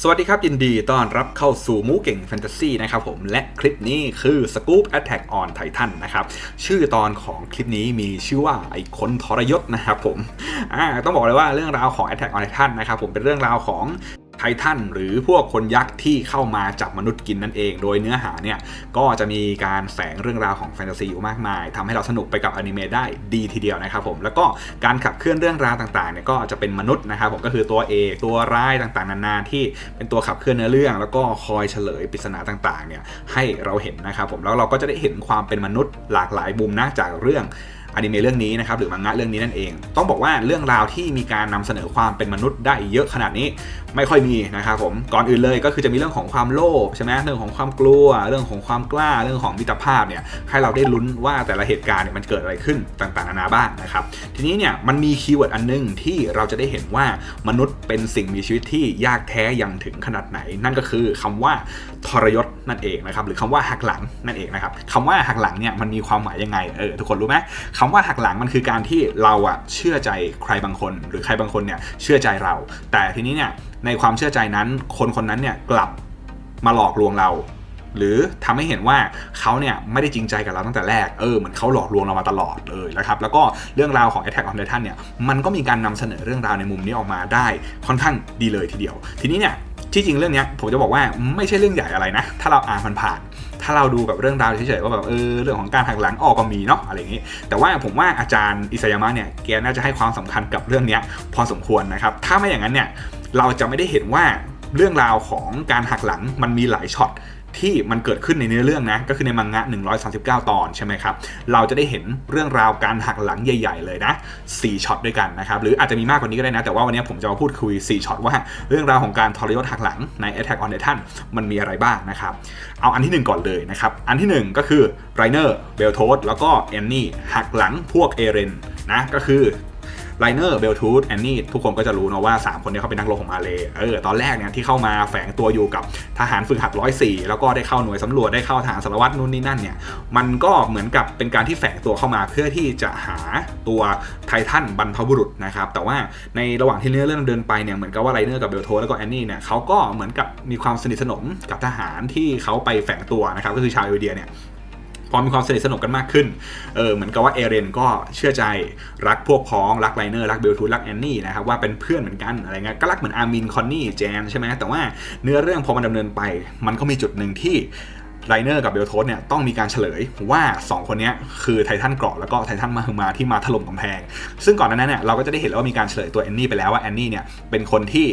สวัสดีครับ ยินดีต้อนรับเข้าสู่มูเก่งแฟนตาซีนะครับผมและคลิปนี้คือ Scoop Attack on Titan นะครับ ชื่อตอนของคลิปนี้มีชื่อว่าไอ้คนทรยศนะครับผม อ่า ต้องบอกเลยว่าเรื่องราวของ Attack on Titan นะครับผมเป็นเรื่องราวของ ไททันหรือพวกคนยักษ์ที่เข้ามาจับมนุษย์กินนั่นเอง โดยเนื้อหาเนี่ยก็จะมีการแฝงเรื่องราวของแฟนตาซีอยู่มากมายทำให้เราสนุกไปกับอนิเมะได้ดีทีเดียวนะครับผมแล้วก็การขับเคลื่อนเรื่องราวต่างๆเนี่ยก็จะเป็นมนุษย์นะครับผมก็คือตัวเอกตัวร้ายต่างๆ นานาที่เป็นตัวขับเคลื่อนเนื้อเรื่อง แล้วก็คอยเฉลยปริศนาต่างๆเนี่ยให้เราเห็นนะครับผมแล้วเราก็จะได้เห็นความเป็นมนุษย์หลากหลายมุมนะจากเรื่อง อนิเมะเรื่องนี้นะครับหรือมังงะเรื่องนี้นั่นเอง ต้องบอกว่าเรื่องราวที่มีการนำเสนอความเป็นมนุษย์ได้เยอะขนาดนี้ไม่ค่อยมีนะครับผมก่อนอื่นเลยก็คือจะมีเรื่องของความโลภใช่ไหมเรื่องของความกลัว เรื่องของความกล้าเรื่องของมิตรภาพเนี่ยให้เราได้ลุ้นว่าแต่ละเหตุการณ์เนี่ยมันเกิดอะไรขึ้นต่างๆนานาบ้างนะครับทีนี้เนี่ยมันมีคีย์เวิร์ดอันนึงที่เราจะได้เห็นว่ามนุษย์เป็นสิ่งมีชีวิตที่ยากแท้อย่างถึงขนาดไหน นั่นก็คือคำว่าทรยศนั่นเองนะครับหรือคำว่าหักหลังนั่นเองนะครับคำว่าหักหลังเนี่ยมันมีความหมายยังไงเออทุกคนรู้ไหมคคำว่าหักหลังมันคือการที่เราอะเชื่อใจใครบางคน หรือใครบางคนเนี่ยเชื่อใจเรา แต่ทีนี้เนี่ยในความเชื่อใจนั้นคนคนนั้นเนี่ยกลับมาหลอกลวงเรา หรือทำให้เห็นว่าเขาเนี่ยไม่ได้จริงใจกับเราตั้งแต่แรกเออเหมือนเขาหลอกลวงเรามาตลอดเลยนะครับแล้วก็เรื่องราวของ Attack on Titan เนี่ยมันก็มีการนำเสนอเรื่องราวในมุมนี้ออกมาได้ค่อนข้างดีเลยทีเดียว ทีนี้เนี่ยที่จริงเรื่องเนี้ยผมจะบอกว่าไม่ใช่เรื่องใหญ่อะไรนะ ถ้าเราอ่านผ่าน ถ้าเราดูแบบเรื่องราวเฉยๆว่าแบบเออเรื่องของการหักหลังออกก็มีเนาะอะไรอย่างนี้ แต่ว่าผมว่าอาจารย์อิสยามะเนี่ยแกน่าจะให้ความสำคัญกับเรื่องนี้พอสมควรนะครับ ถ้าไม่อย่างนั้นเนี่ยเราจะไม่ได้เห็นว่าเรื่องราวของการหักหลังมันมีหลายช็อต ที่มันเกิดขึ้นในเนื้อเรื่องนะ ก็คือในมังงะ 139 ตอนใช่ไหมครับ เราจะได้เห็นเรื่องราวการหักหลังใหญ่ ๆ เลยนะ4ช็อตด้วยกันนะครับ หรืออาจจะมีมากกว่านี้ก็ได้นะ แต่ว่าวันนี้ผมจะมาพูดคุย 4ช็อตว่าเรื่องราวของการทรยศหักหลังใน Attack on Titan มันมีอะไรบ้างนะครับ เอาอันที่ 1 ก่อนเลยนะครับ อันที่ 1 ก็คือไรเนอร์ เบลโทสแล้วก็แอนนี่หักหลังพวกเอเรนนะ ก็คือ ไลเนอร์เบลทูธแอนนี่ทุกคนก็จะรู้นะว่า 3 คนนี้เขาเป็นนักรบของมาเลยเออตอนแรกเนี่ยที่เข้ามาแฝงตัวอยู่กับทหารฝึกหัดร้อยสี่แล้วก็ได้เข้าหน่วยสำรวจได้เข้าฐานสารวัตรนู่นนี่นั่นเนี่ยมันก็เหมือนกับเป็นการที่แฝงตัวเข้ามาเพื่อที่จะหาตัวไททันบรรพบุรุษนะครับแต่ว่าในระหว่างที่เนื้อเรื่องเดินไปเนี่ยเหมือนกับว่าไลเนอร์กับเบลโทแล้วก็แอนนี่เนี่ยเขาก็เหมือนกับมีความสนิทสนมกับทหารที่เขาไปแฝงตัวนะครับก็คือชาวเอเดียเนี่ย พอมีความสนิทสนมกันมากขึ้น เออเหมือนกับว่าเอเรนก็เชื่อใจรักพวกพ้อง รักไลเนอร์ รักเบลทูรักแอนนี่นะครับว่าเป็นเพื่อนเหมือนกันอะไรเงี้ยก็รักเหมือนอาร์มินคอนนี่แจนใช่ไหมแต่ว่าเนื้อเรื่องพอมันดำเนินไป มันก็มีจุดหนึ่งที่ไลเนอร์กับเบลโทสเนี่ยต้องมีการเฉลยว่า 2 คนนี้คือไททันเกราะแล้วก็ไททันมาฮึมาที่มาถล่มกำแพง ซึ่งก่อนหน้านั้นเนี่ยเราก็จะได้เห็นแล้วว่ามีการเฉลยตัวแอนนี่ไปแล้วว่าแอนนี่เนี่ยเป็นคนที่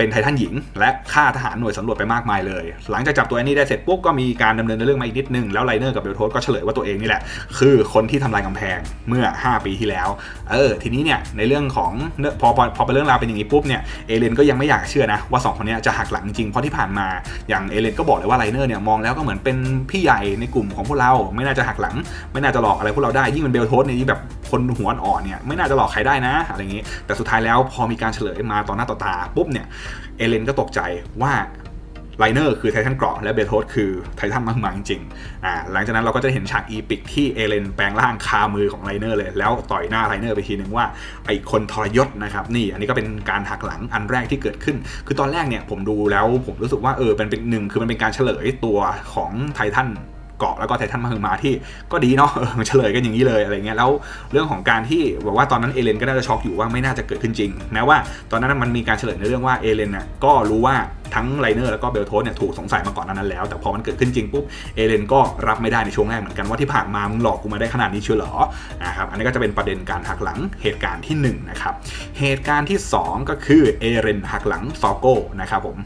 เป็นไททันหญิง และฆ่าทหารหน่วยสำรวจไปมากมายเลย หลังจากจับตัวแอนนี่ได้เสร็จปุ๊บก็มีการดำเนินเรื่องมาอีกนิดนึง แล้วไลเนอร์กับเบลโทสก็เฉลยว่าตัวเองนี่แหละ คือคนที่ทำลายกำแพงเมื่อ 5 ปีที่แล้ว เออ ทีนี้เนี่ยในเรื่องของพอพอพอเป็นเรื่องราวเป็นอย่างนี้ปุ๊บเนี่ยเอเลนก็ยังไม่อยากเชื่อนะ ว่า 2 คนนี้จะหักหลังจริงเพราะที่ผ่านมาอย่างเอเลนก็บอกเลยว่าไลเนอร์เนี่ยมองแล้วก็เหมือนเป็นพี่ใหญ่ในกลุ่มของพวกเรา ไม่น่าจะหักหลัง ไม่น่าจะหลอกอะไรพวกเราได้ยิ่งเป็นเบลโทสเนี่ยแบบ คนหัวอ่อนเนี่ยไม่น่าจะหลอกใครได้นะอะไรอย่างนี้ แต่สุดท้ายแล้วพอมีการเฉลยมาต่อหน้าต่อตาปุ๊บเนี่ยเอเลนก็ตกใจว่าไลเนอร์คือไททันเกราะและเบโทสคือไททันมากมายจริงอ่าหลังจากนั้นเราก็จะเห็นฉากอีพิกที่เอเลนแปลงร่างคามือของไลเนอร์เลย แล้วต่อยหน้าไลเนอร์ไปทีนึงว่าไอคนทรยศนะครับนี่อันนี้ก็เป็นการหักหลังอันแรกที่เกิดขึ้น คือตอนแรกเนี่ยผมดูแล้วผมรู้สึกว่าเออเป็นเป็นหนึ่งคือมันเป็นการเฉลยตัวของไททัน เกาะแล้วก็ไททันมาฮึมาที่ก็ดีเนาะเฉลยกันอย่างนี้เลยอะไรเงี้ยแล้วเรื่องของการที่บอกว่าตอนนั้นเอเลนก็น่าจะช็อกอยู่ว่าไม่น่าจะเกิดขึ้นจริงแม้ว่าตอนนั้นมันมีการเฉลยในเรื่องว่าเอเลนน่ะก็รู้ว่าทั้งไลเนอร์แล้วก็เบลโทสเนี่ยถูกสงสัยมาก่อนนั้นแล้ว แต่พอมันเกิดขึ้นจริงปุ๊บเอเลนก็รับไม่ได้ในช่วงแรกเหมือนกันว่าที่ผ่านมามึงหลอกกูมาได้ขนาดนี้เชียวเหรอนะครับอันนี้ก็จะเป็นประเด็นการหักหลังเหตุการณ์ที่1นะครับเหตุการณ์ที่ 2 ก็คือเอเลนหักหลังฟอโก้นะครับผม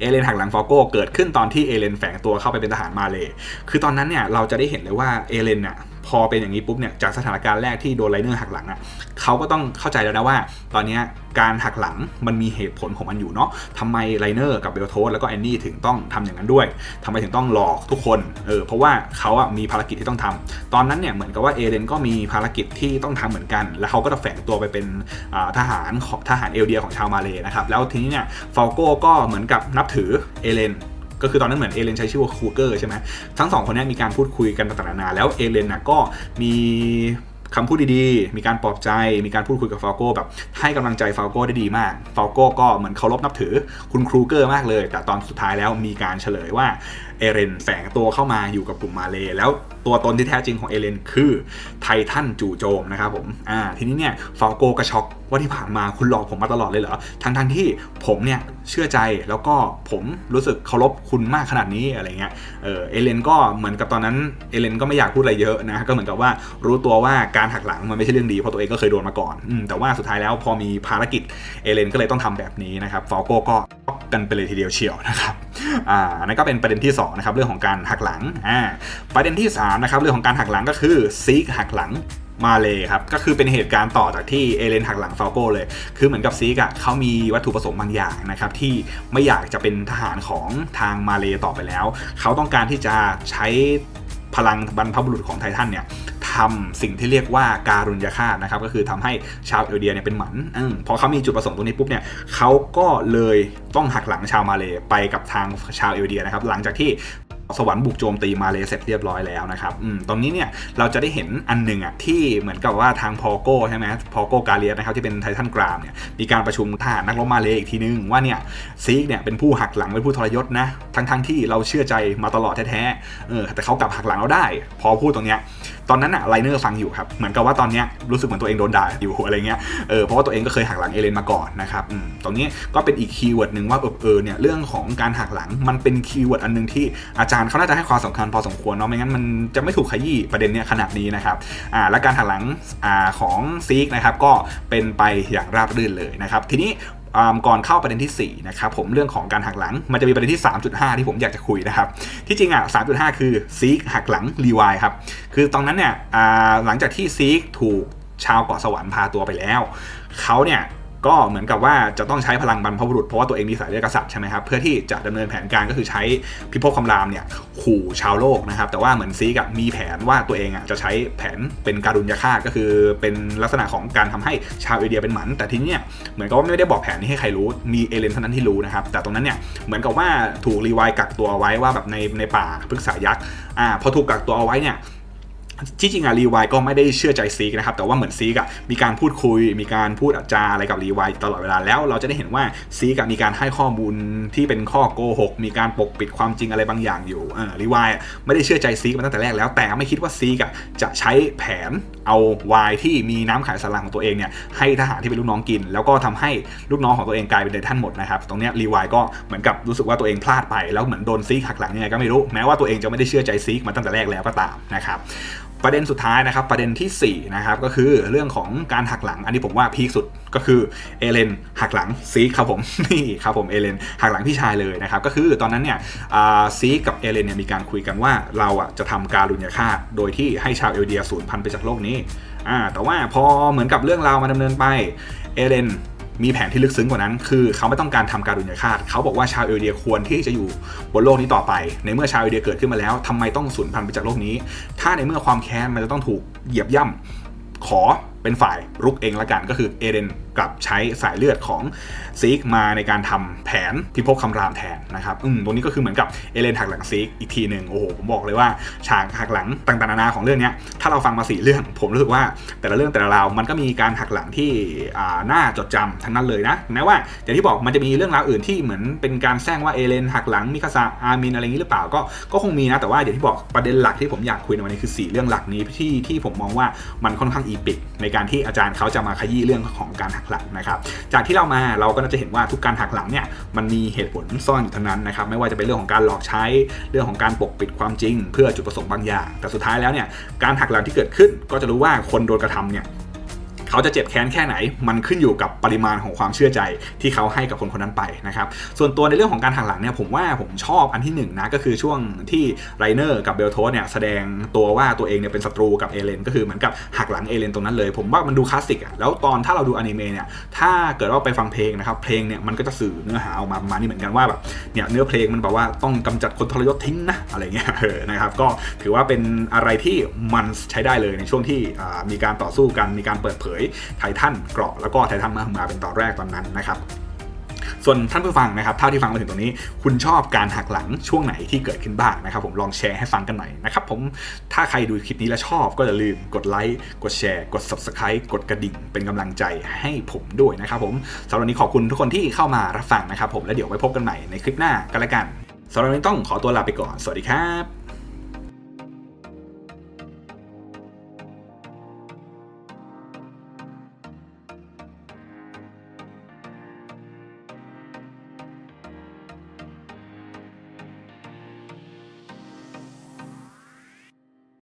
เอเลนหักหลังฟอโก้เกิดขึ้นตอนที่เอเลนแฝงตัวเข้าไปเป็นทหารมาเลยคือตอนนั้นเนี่ยเราจะได้เห็นเลยว่าเอเลนเนี่ย พอเป็นอย่างนี้ปุ๊บเนี่ยจากสถานการณ์แรกที่โดนไลเนอร์หักหลังอะเขาก็ต้องเข้าใจแล้วนะว่า ตอนนี้การหักหลังมันมีเหตุผลของมันอยู่เนาะทำไมไลเนอร์กับเบลโทสแล้วก็แอนนี่ถึงต้องทำอย่างนั้นด้วยทำไมถึงต้องหลอกทุกคนเออเพราะว่าเขาอะมีภารกิจที่ต้องทำตอนนั้นเนี่ยเหมือนกับว่าเอเลนก็มีภารกิจที่ต้องทำเหมือนกัน แล้วเขาก็จะแฝงตัวไปเป็นทหารทหารเอลเดียของชาวมาเลยนะครับแล้วทีนี้เนี่ยฟอลโก้ก็เหมือนกับนับถือเอเลน ก็คือตอนนั้นเหมือนเอเลนใช้ชื่อว่าคูเกอร์ใช่ไหมทั้งสองคนนี้มีการพูดคุยกันต่างๆนานาแล้วเอเลนน่ะก็มีคำพูดดีๆ มีการปลอบใจ มีการพูดคุยกับฟาโก้แบบให้กำลังใจฟาโก้ได้ดีมาก ฟาโก้ก็เหมือนเคารพนับถือคุณครูเกอร์มากเลย แต่ตอนสุดท้ายแล้วมีการเฉลยว่าเอเรนแฝงตัวเข้ามาอยู่กับกลุ่มมาเลแล้วตัวตนที่แท้จริงของเอเลนคือไททันจู่โจมนะครับผมอ่าทีนี้เนี่ยฟาโก้ก็ช็อกว่าที่ผ่านมาคุณหลอกผมมาตลอดเลยเหรอทั้งทั้งที่ผมเนี่ยเชื่อใจแล้วก็ผมรู้สึกเคารพคุณมากขนาดนี้อะไรเงี้ยเออเอเลนก็เหมือนกับตอนนั้นเอเลนก็ไม่อยากพูดอะไรเยอะนะก็เหมือนกับว่ารู้ตัวว่าการหักหลังมันไม่ใช่เรื่องดีเพราะตัวเองก็เคยโดนมาก่อนอแต่ว่าสุดท้ายแล้วพอมีภารกิจเอเลนก็เลยต้องทำแบบนี้นะครับฟาโก้ก็กันไปเลยทีเดียวเชียวนะครับ อ่านั่นก็เป็นประเด็นที่2นะครับเรื่องของการหักหลังอ่าประเด็นที่3นะครับเรื่องของการหักหลังก็คือซีกหักหลังมาเลยครับ ก็คือเป็นเหตุการณ์ต่อจากที่เอเลนหักหลังฟาโกเลย คือเหมือนกับซีกอะเขามีวัตถุประสงค์บางอย่างนะครับ ที่ไม่อยากจะเป็นทหารของทางมาเลต่อไปแล้ว เขาต้องการที่จะใช้พลังบรรพบุรุษของไททันเนี่ย ทำสิ่งที่เรียกว่าการุญยฆาตนะครับก็คือทำให้ชาวเอลเดียเนี่ยเป็นหมันอพอเขามีจุดประสงค์ตรงนี้ปุ๊บเนี่ยเขาก็เลยต้องหักหลังชาวมาเลไปกับทางชาวเอลเดียนะครับหลังจากที่สวรรค์บุกโจมตีมาเลเสร็จเรียบร้อยแล้วนะครับอืมตรงนี้เนี่ยเราจะได้เห็นอันหนึ่งอะที่เหมือนกับว่าทางพอโก้ใช่ไหมพอโก้กาเลียสนะครับที่เป็นไททันกรามเนี่ยมีการประชุมทหารนักรบมาเลอีกทีนึงว่าเนี่ยซีกเนี่ยเป็นผู้หักหลังเป็นผู้ทรยศนะทั้งทั้งที่เราเชื่อใจมาตลอดแท้ๆเออแต่เขากลับหักหลังเราได้ พอพูดตรงเนี้ย ตอนนั้นอะไลเนอร์ฟังอยู่ครับ เหมือนกับว่าตอนนี้รู้สึกเหมือนตัวเองโดนด่าอยู่อะไรเงี้ยเออเพราะว่าตัวเองก็เคยหักหลังเอเลนมาก่อนนะครับอตรงนี้ก็เป็นอีกคีย์เวิร์ดหนึ่งว่าเออเนี่ยเรื่องของการหักหลังมันเป็นคีย์เวิร์ดอันนึงที่อาจารย์เขาน่าจะให้ความสำคัญพอสมควรเนาะไม่งั้นมันจะไม่ถูกขยี้ประเด็นเนี้ยขนาดนี้นะครับอ่าและการหักหลังอ่าของซีกนะครับก็เป็นไปอย่างราบรื่นเลยนะครับทีนี้ ก่อนเข้าประเด็นที่4นะครับผมเรื่องของการหักหลัง มันจะมีประเด็นที่ 3.5 ที่ผมอยากจะคุยนะครับที่จริงอะ3.5 คือซีกหักหลังรีวายครับคือตอนนั้นเนี่ยหลังจากที่ซีกถูกชาวเกาะสวรรค์พาตัวไปแล้วเขาเนี่ย ก็เหมือนกับว่าจะต้องใช้พลังบรรพบุรุษเพราะว่าตัวเองมีสายเลือดกษัตริย์ใช่ไหมครับเพื่อที่จะดำเนินแผนการก็คือใช้พิภพคำรามเนี่ยขู่ชาวโลกนะครับแต่ว่าเหมือนซีกับมีแผนว่าตัวเองอะจะใช้แผนเป็นการุญยฆาตก็คือเป็นลักษณะของการทำให้ชาวเอเดียเป็นหมัน แต่ทีนี้เนี่ยเหมือนกับว่าไม่ได้บอกแผนนี้ให้ใครรู้มีเอเลนเท่านั้นที่รู้นะครับแต่ตรงนั้นเนี่ยเหมือนกับว่าถูกรีไวกักตัวไว้ว่าแบบในในป่าพฤกษายักษ์อ่าพอถูกกักตัวเอาไว้เนี่ย ที่จริงอะรีวายก็ไม่ได้เชื่อใจซีกนะครับ แต่ว่าเหมือนซีกอะมีการพูดคุย มีการพูดอาจาอะไรกับรีวายตลอดเวลาแล้วเราจะได้เห็นว่าซีกมีการให้ข้อมูลที่เป็นข้อโกหกมีการปกปิดความจริงอะไรบางอย่างอยู่อรีวายไม่ได้เชื่อใจซีกมาตั้งแต่แรกแล้ว แต่ไม่คิดว่าซีกจะใช้แผนเอาวายที่มีน้ำขายสลังของตัวเองเนี่ยให้ทหารที่เป็นลูกน้องกิน แล้วก็ทำให้ลูกน้องของตัวเองกลายเป็นเดทันหมดนะครับตรงนี้รีวายก็เหมือนกับรู้สึกว่าตัวเองพลาดไปแล้วเหมือนโดนซีกหักหลังยังไงก็ไม่รู้แม้ว่าตัวเองจะไม่ได้เชื่อใจซีกมาตั้งแต่แรกแล้วก็ตามนะครับ ประเด็นสุดท้ายนะครับประเด็นที่4นะครับก็คือเรื่องของการหักหลัง อันนี้ผมว่าพีคสุดก็คือเอเลนหักหลังซีครับผมนี่ครับผมเอเลนหักหลังพี่ชายเลยนะครับก็คือตอนนั้นเนี่ยซีกับเอเลนเนี่ยมีการคุยกันว่าเราอะจะทำการลุญยฆาตโดยที่ให้ชาวเอลเดียสูญพันธุ์ไปจากโลกนี้อ่าแต่ว่าพอเหมือนกับเรื่องราวมาดำเนินไปเอเลน มีแผนที่ลึกซึ้งกว่านั้น คือเขาไม่ต้องการทำการดุลยฆาตเขาบอกว่าชาวเอเดียควรที่จะอยู่บนโลกนี้ต่อไป ในเมื่อชาวเอเดียเกิดขึ้นมาแล้วทำไมต้องสูญพันธุ์ไปจากโลกนี้ ถ้าในเมื่อความแค้นมันจะต้องถูกเหยียบย่ำขอ เป็นฝ่ายรุกเองละกันก็คือเอเดนกลับใช้สายเลือดของซีกมาในการทำแผนพิภพคำรามแทนนะครับอืมตรงนี้ก็คือเหมือนกับเอเลนหักหลังซีกอีกทีหนึ่งโอ้โหผมบอกเลยว่าฉากหักหลังต่างๆนานาของเรื่องนี้ถ้าเราฟังมาสี่เรื่อง ผมรู้สึกว่าแต่ละเรื่องแต่ละราวมันก็มีการหักหลังที่อ่าน่าจดจำทั้งนั้นเลยนะแม้ว่าอย่างที่บอกมันจะมีเรื่องราวอื่นที่เหมือนเป็นการแซงว่าเอเลนหักหลังมิคาซาอามินอะไรอย่างนี้หรือเปล่าก็ก็คงมีนะแต่ว่าอย่างที่บอกประเด็นหลักที่ผมอยากคุยในวันนี้คือ 4 เรื่องหลักนี้ที่ที่ผมมองว่ามันค่อนข้างอีปิกในการที่อาจารย์เขาจะมาขยี้เรื่องของการหักหลังนะครับ จากที่เรามาเราก็น่าจะเห็นว่าทุกการหักหลังเนี่ยมันมีเหตุผลซ่อนอยู่ทั้งนั้นนะครับ ไม่ว่าจะเป็นเรื่องของการหลอกใช้เรื่องของการปกปิดความจริง เพื่อจุดประสงค์บางอย่าง แต่สุดท้ายแล้วเนี่ยการหักหลังที่เกิดขึ้นก็จะรู้ว่าคนโดนกระทำเนี่ย เขาจะเจ็บแค้นแค่ไหน มันขึ้นอยู่กับปริมาณของความเชื่อใจที่เขาให้กับคนคนนั้นไปนะครับส่วนตัวในเรื่องของการหักหลังเนี่ยผมว่าผมชอบอันที่1นนะก็คือช่วงที่ไรเนอร์กับเบลโทสเนี่ยแสดงตัวว่าตัวเองเนี่ยเป็นศัตรูกับเอเลนก็คือเหมือนกับหักหลังเอเลนตรงนั้นเลยผมว่ามันดูคลาสสิกอะแล้วตอนถ้าเราดูอนิเมะเนี่ยถ้าเกิดว่าไปฟังเพลงนะครับเพลงเนี่ยมันก็จะสื่อเนื้อหาออกมาประมาณนี้เหมือนกันว่าแบบเนี่ยเนื้อเพลงมันบอกว่าต้องกำจัดคนทรยศทิ้งนะอะไรเงี้ยนะครับก็ถือว่าเป็นอะไรที่มันใช้ได้เลยในช่วงที่มีการต่อสู้กันมีการเปิดเผยไททันเกราะแล้วก็ไททันมามาเป็นตอนแรกตอนนั้นนะครับส่วนท่านผู้ฟังนะครับเท่าที่ฟังมาถึงตรงนี้ คุณชอบการหักหลังช่วงไหนที่เกิดขึ้นบ้างนะครับ ผมลองแชร์ให้ฟังกันหน่อยนะครับผมถ้าใครดูคลิปนี้แล้วชอบก็อย่าลืมกดไลค์กดแชร์ กด subscribe กดกระดิ่ง เป็นกำลังใจให้ผมด้วยนะครับผมสำหรับวันนี้ขอบคุณทุกคนที่เข้ามารับฟังนะครับ ผมแล้วเดี๋ยวไว้พบกันใหม่ในคลิปหน้ากันละกันสำหรับวันนี้ต้องขอตัวลาไปก่อนสวัสดีครับ